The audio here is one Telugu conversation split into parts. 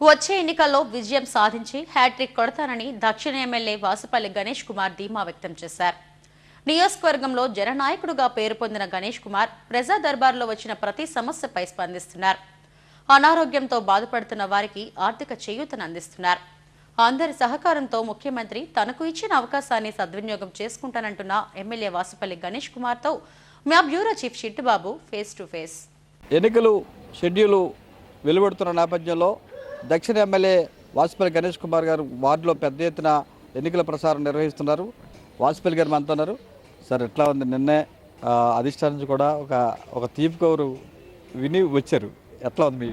వచ్చే ఎన్నికల్లో విజయం సాధించి హ్యాట్రిక్ కొడతానని దక్షిణ ఎమ్మెల్యే వాసుపల్లి గణేష్ కుమార్ ధీమా వ్యక్తం చేశారు. నియోజకవర్గంలో జననాయకుడుగా పేరు పొందిన గణేష్ కుమార్ ప్రజా దర్బార్లో వచ్చిన ప్రతి సమస్యపై స్పందిస్తున్నారు. అనారోగ్యంతో బాధపడుతున్న వారికి ఆర్థిక చేయూతను అందిస్తున్నారు. అందరి సహకారంతో ముఖ్యమంత్రి తనకు ఇచ్చిన అవకాశాన్ని సద్వినియోగం చేసుకుంటానంటున్న ఎమ్మెల్యే వాసుపల్లి గణేష్ కుమార్తో మా bureau chief Chittubabu face to face. ఎన్నికలు షెడ్యూలు వెలువడుతున్న నేపథ్యంలో దక్షిణ ఎమ్మెల్యే వాసుపల్లి గణేష్ కుమార్ గారు వార్డులో పెద్ద ఎత్తున ఎన్నికల ప్రసారం నిర్వహిస్తున్నారు. వాసుపల్లి గారు మనతో ఉన్నారు. సార్ ఎట్లా ఉంది? నిన్నే అధిష్టానం నుంచి కూడా ఒక ఒక తీపి కౌరు విని వచ్చారు. ఎట్లా ఉంది మీ?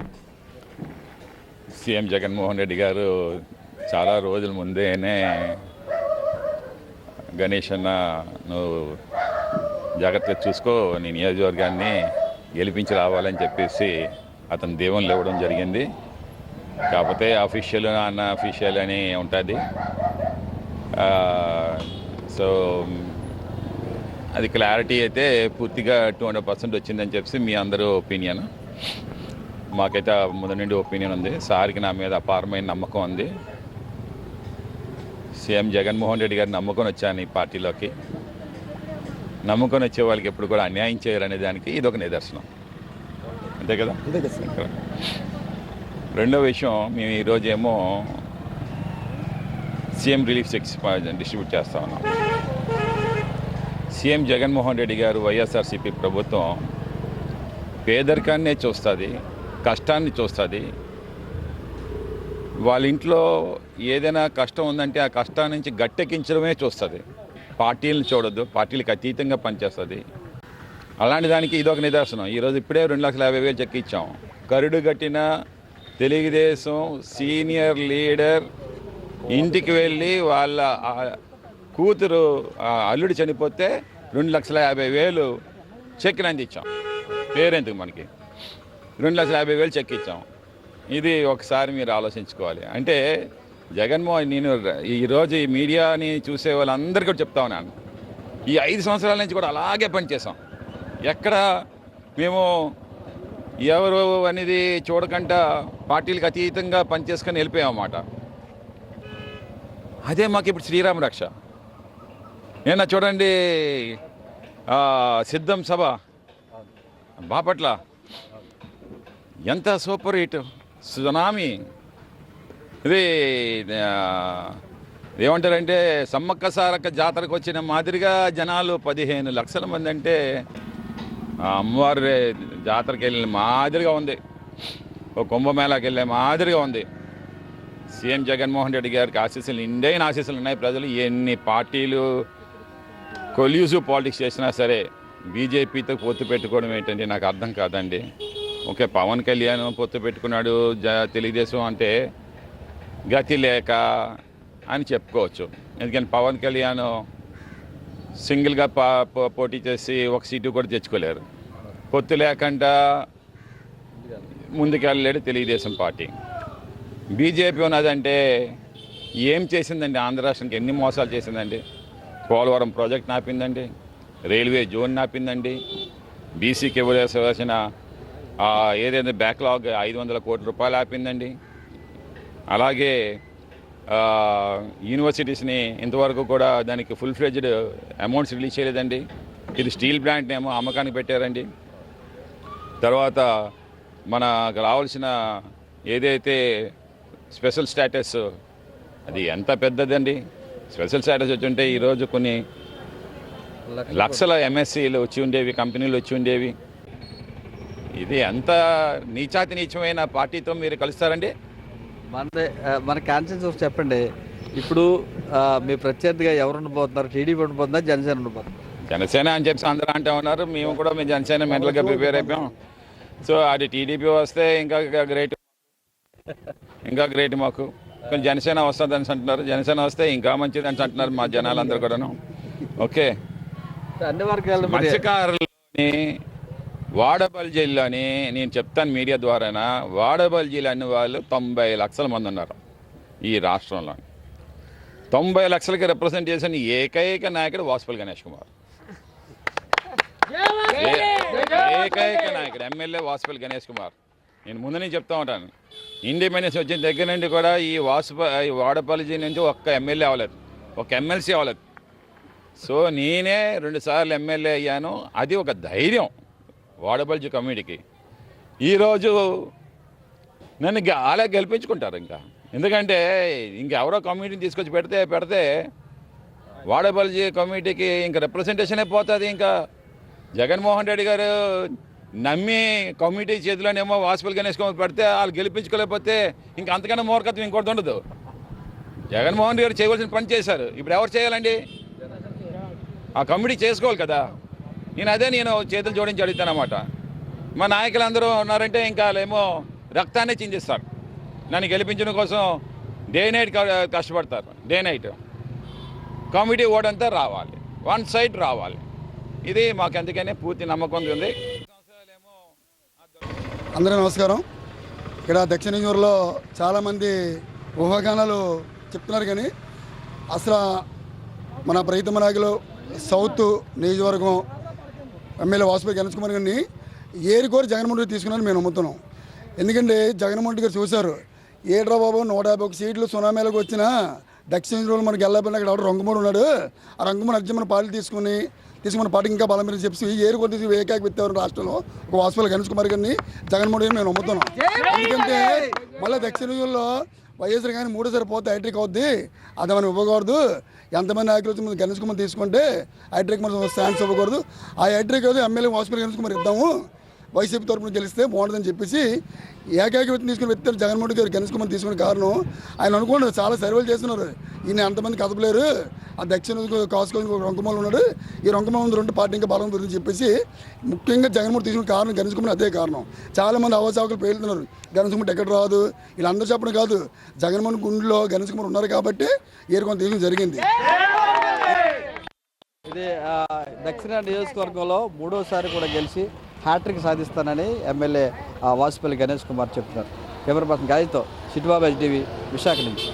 సీఎం జగన్మోహన్ రెడ్డి గారు చాలా రోజుల ముందేనే గణేష్ అన్న నువ్వు జాగ్రత్తగా చూసుకో నీ నియోజకవర్గాన్ని గెలిపించి రావాలని చెప్పేసి అతను దేవుళ్ళు ఇవ్వడం జరిగింది. కాకపోతే అఫీషియల్ అన్న అఫీషియల్ అని ఉంటుంది. సో అది క్లారిటీ అయితే పూర్తిగా టూ హండ్రెడ్ పర్సెంట్ వచ్చిందని చెప్పి మీ అందరూ ఒపీనియన్ మాకైతే ముందు నుండి ఒపీనియన్ ఉంది. సార్కి నా మీద అపారమైన నమ్మకం ఉంది. సీఎం జగన్మోహన్ రెడ్డి గారి నమ్మకం వచ్చాను ఈ పార్టీలోకి. నమ్మకం వచ్చే వాళ్ళకి ఎప్పుడు కూడా అన్యాయం చేయరనే దానికి ఇది ఒక నిదర్శనం. అంతే కదా? రెండో విషయం మేము ఈరోజు ఏమో సీఎం రిలీఫ్ చెక్స్ డిస్ట్రిబ్యూట్ చేస్తా ఉన్నాం. సీఎం జగన్మోహన్ రెడ్డి గారు వైఎస్ఆర్సీపీ ప్రభుత్వం పేదరికాన్నే చూస్తుంది కష్టాన్ని చూస్తుంది. వాళ్ళ ఇంట్లో ఏదైనా కష్టం ఉందంటే ఆ కష్టం నుంచి గట్టెక్కించడమే చూస్తుంది. పార్టీలను చూడొద్దు పార్టీలకు అతీతంగా పనిచేస్తుంది. అలాంటి దానికి ఇదొక నిదర్శనం. ఈరోజు ఇప్పుడే రెండు లక్షల యాభై వేలు చెక్ ఇచ్చాం. కరుడు కట్టిన తెలుగుదేశం సీనియర్ లీడర్ ఇంటికి వెళ్ళి వాళ్ళ కూతురు అల్లుడు చనిపోతే రెండు లక్షల యాభై వేలు చెక్ అందించాం పేరెందుకు మనకి? రెండు లక్షల యాభై వేలు చెక్ ఇచ్చాం. ఇది ఒకసారి మీరు ఆలోచించుకోవాలి. అంటే జగన్మోహన్ నేను ఈరోజు ఈ మీడియాని చూసే వాళ్ళందరికీ కూడా చెప్తా ఉన్నాను. ఈ ఐదు సంవత్సరాల నుంచి కూడా అలాగే పనిచేసాం ఎక్కడ మేము ఎవరు అనేది చూడకుండా పార్టీలకు అతీతంగా పనిచేసుకొని వెళ్ళిపోయామన్నమాట అదే మాకు ఇప్పుడు శ్రీరామ రక్ష. నిన్న చూడండి సిద్ధం సభ. బాపట్ల ఎంత సూపర్ హిట్. సునామీ. ఇది ఏమంటారంటే సమ్మక్క సారక్క జాతరకు వచ్చిన మాదిరిగా జనాలు పదిహేను లక్షల మంది అంటే అమ్మవారి జాతరకి వెళ్ళిన మాదిరిగా ఉంది. ఓ కుంభమేళాకి వెళ్ళే మాదిరిగా ఉంది. సీఎం జగన్మోహన్ రెడ్డి గారికి ఆశీస్సులు ఇండైన ఆశీస్సులు ఉన్నాయి ప్రజలు. ఎన్ని పార్టీలు కొల్యూసివ్ పాలిటిక్స్ చేసినా సరే బీజేపీతో పొత్తు పెట్టుకోవడం ఏంటంటే నాకు అర్థం కాదండి. ఓకే పవన్ కళ్యాణ్ పొత్తు పెట్టుకున్నాడు జ తెలుగుదేశం అంటే గతి లేక అని చెప్పుకోవచ్చు. ఎందుకని పవన్ కళ్యాణ్ సింగిల్గా పా పో- పోటీ చేసి ఒక సీటు కూడా తెచ్చుకోలేరు. పొత్తు లేకుండా ముందుకెళ్ళలేడు తెలుగుదేశం పార్టీ. బీజేపీ ఉన్నదంటే ఏం చేసిందండి? ఆంధ్ర రాష్ట్రానికి ఎన్ని మోసాలు చేసిందండి? పోలవరం ప్రాజెక్ట్ నాపిందండి రైల్వే జోన్ నాపిందండి బీసీకి ఇవ్వవలసిన ఏదైనా బ్యాక్లాగ్ ఐదు వందల కోట్ల రూపాయలు ఆపిందండి. అలాగే యూనివర్సిటీస్ని ఇంతవరకు కూడా దానికి ఫుల్ ఫ్లెజ్డ్ అమౌంట్స్ రిలీజ్ చేయలేదండి. ఇది స్టీల్ ప్లాంట్ని ఏమో అమ్మకానికి పెట్టారండి. తర్వాత మనకు రావాల్సిన ఏదైతే స్పెషల్ స్టేటస్ అది ఎంత పెద్దదండి? స్పెషల్ స్టేటస్ వచ్చి ఉంటే ఈరోజు కొన్ని లక్షల ఎంఎస్సీలు వచ్చి ఉండేవి కంపెనీలు వచ్చి ఉండేవి. ఇది ఎంత నీచాతి నీచమైన పార్టీతో మీరు కలుస్తారండి? మనది మన క్యాన్సర్ చూసి చెప్పండి. ఇప్పుడు మీ ప్రత్యర్థిగా ఎవరు ఉండబోతున్నారు? టీడీపీ ఉండబోతుందా? జనసేన ఉండబోతున్నారు జనసేన అని చెప్పి అందరూ అంటూ ఉన్నారు. మేము కూడా మేము జనసేన మెంటల్గా ప్రిపేర్ అయిపోయాం. సో అది టీడీపీ వస్తే ఇంకా గ్రేట్ ఇంకా గ్రేట్ మాకు. కొంచెం జనసేన వస్తుంది అని అంటున్నారు. జనసేన వస్తే ఇంకా మంచిది అని అంటున్నారు మా జనాలందరూ కూడాను. ఓకే. అన్ని వర్గాలు మరి మత్స్యకారులని వాడబల్జీలోని నేను చెప్తాను మీడియా ద్వారానా? వాడబల్జీలు అనే వాళ్ళు తొంభై లక్షల మంది ఉన్నారు ఈ రాష్ట్రంలో. తొంభై లక్షలకి రిప్రజెంట్ చేసిన ఏకైక నాయకుడు వాసుపల్లి గణేష్ కుమార్. ఏకైక నాయకుడు ఎమ్మెల్యే వాసుపల్లి గణేష్ కుమార్. నేను ముందు నుంచి చెప్తా ఉంటాను. ఇండిపెండెన్స్ వచ్చిన దగ్గర నుండి కూడా ఈ వాసుప ఈ వాడపల్లి నుంచి ఒక్క ఎమ్మెల్యే అవ్వలేదు. ఒక ఎమ్మెల్సీ అవ్వలేదు. సో నేనే రెండుసార్లు ఎమ్మెల్యే అయ్యాను. అది ఒక ధైర్యం. వాడపల్లి కమ్యూనిటీకి ఈరోజు నన్ను అలా గెలిపించుకుంటారు ఇంకా. ఎందుకంటే ఇంకెవరో కమ్యూనిటీని తీసుకొచ్చి పెడితే పెడితే వాడపల్లి కమ్యూనిటీకి ఇంకా రిప్రజెంటేషనే పోతుంది ఇంకా. జగన్మోహన్ రెడ్డి గారు నమ్మి కమ్యూనిటీ చేతిలోనేమో వాసుపల్ గణేష్ కుమార్ పెడితే వాళ్ళు గెలిపించుకోలేకపోతే ఇంకా అంతకన్నా మూర్ఖత్వం ఇంకోటి ఉండదు. జగన్మోహన్ రెడ్డి గారు చేయవలసిన పని చేశారు. ఇప్పుడు ఎవరు చేయాలండి? ఆ కమిటీ చేసుకోవాలి కదా. నేను అదే నేను చేతులు జోడించి అడుగుతానమాట మా నాయకులు అందరూ ఉన్నారంటే ఇంకా వాళ్ళేమో రక్తాన్ని చిందిస్తారు. నన్ను గెలిపించడం కోసం డే నైట్ క- కష్టపడతారు. Day night. కమిటీ ఓడంతా రావాలి. వన్ సైడ్ రావాలి. ఇది మాకు అందుకనే పూర్తి నమ్మకం ఉంది. అందరూ నమస్కారం. ఇక్కడ దక్షిణ యూరులో చాలామంది ఊహాగానాలు చెప్తున్నారు కానీ అసలు మన ప్రైతమ నాయకులు సౌత్ నియోజకవర్గం ఎమ్మెల్యే వాసుపల్లి గణేష్ కుమార్ గారిని ఏరికోరి జగన్మోహన్ రెడ్డి తీసుకున్నారని మేము నమ్ముతున్నాం. ఎందుకంటే జగన్మోహన్ రెడ్డి గారు చూశారు ఏడ్రా బాబు నూట యాభై ఒక సీట్లు సునామీలకు వచ్చిన దక్షిణ యూరోలో మనకి వెళ్ళకపోయినా ఇక్కడ ఎవరు రంగుమూడు ఉన్నాడు. ఆ రంగుమూడు అర్జీ మన పార్టీ తీసుకుని తీసుకుని మన పార్టీకి ఇంకా బలం మీద చెప్పి ఏరు కొట్టి తీసి ఏకాకి పెట్టారు రాష్ట్రంలో ఒక వాసుపల్లి గణేష్ కుమార్ గారిని జగన్మోహన్ రెడ్డి మేము నమ్ముతున్నాం. ఎందుకంటే మళ్ళీ దక్షిణ యూరోలో వైఎస్ఆర్ కానీ మూడోసారి పోతే హైట్రిక్ అవుద్ది. అది మనం ఇవ్వకూడదు. ఎంతమంది నాయకులు వచ్చి మనం గణేష్ కుమార్ తీసుకుంటే హైట్రిక్ మనం ఛాన్స్ ఇవ్వకూడదు. ఆ హైట్రిక్ అయితే ఎమ్మెల్యే వాసుపల్లి గణేష్ కుమార్ ఇద్దాము. వైసీపీ తరపున గెలిస్తే బాగుంటుందని చెప్పేసి ఏకైక తీసుకుని వ్యక్తి జగన్మోహన్ గారు గణేష్ కుమార్ తీసుకునే కారణం ఆయన అనుకోండి చాలా సర్వేలు చేస్తున్నారు. ఈయన ఎంతమంది కదపలేరు. ఆ దక్షిణ కాసుకొని ఒక రొంకమాలు ఉన్నాడు. ఈ రొంకమాల ఉంది రెండు పార్టీ ఇంకా బలం గురించి చెప్పేసి ముఖ్యంగా జగన్మోహన్ తీసుకున్న కారణం గణేష్ కుమార్ అదే కారణం. చాలామంది అవసరాలు పేలుతున్నారు. గణేష్ కుమార్ ఎక్కడ రాదు? వీళ్ళందరూ చెప్పడం కాదు. జగన్మోహన్ గుండెలో గణేష్ కుమార్ ఉన్నారు కాబట్టి ఏరుకొని తీయడం జరిగింది. ఇది దక్షిణ నియోజకవర్గంలో మూడోసారి కూడా గెలిచి హ్యాట్రిక్ సాధిస్తానని ఎమ్మెల్యే వాసుపల్లి గణేష్ కుమార్ చెప్తున్నారు. కెమెరా పర్సన్ గాయతో సిట్బాబు హెచ్డివి విశాఖ నుంచి.